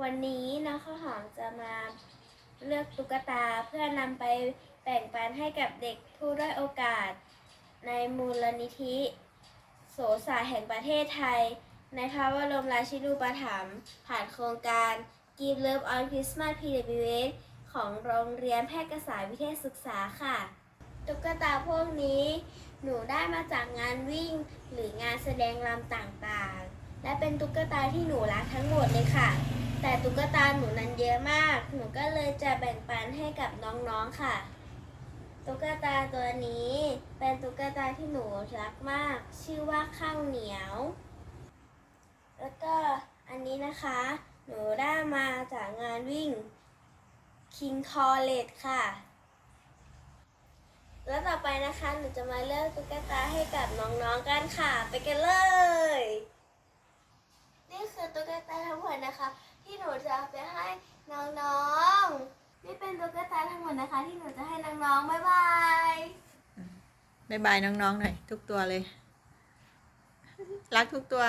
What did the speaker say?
วันนี้น้องข้อหอมจะมาเลือกตุ๊กตาเพื่อนำไปแบ่งปันให้กับเด็กผู้ด้อยโอกาส ในมูลนิธิ โสสาแห่งประเทศไทย ในพระวรมราชินูปถัมภ์ผ่านโครงการ Give Love on Christmas PWS ของโรงเรียนแพทย์กสตร์วิเทศศึกษาค่ะ ตุ๊กตาพวกนี้หนูได้มาจากงานวิ่ง หรืองานแสดงลำต่างๆ และเป็นตุ๊กตาที่หนูรักทั้งหมดเลยค่ะ แต่ตุ๊กตาหนูนั้นเยอะมาก หนูก็เลยจะแบ่งปันให้กับน้องๆค่ะ ตุ๊กตาตัวนี้เป็นตุ๊กตาที่หนูรักมาก ชื่อว่าข้าวเหนียว แล้วก็อันนี้นะคะ หนูได้มาจากงานวิ่ง King College ค่ะ แล้วต่อไปนะคะ หนูจะมาเลือกตุ๊กตาให้กับน้องๆกันค่ะ ไปกันเลย นี่คือตุ๊กตาทั้งหมดนะคะ ที่หนูจะเอาไปให้น้องๆ นี่เป็นตุ๊กตาทั้งหมด นะคะ ที่หนูจะให้น้องๆบ๊ายบายบายบายน้องๆหน่อยทุกตัวเลย รักทุกตัว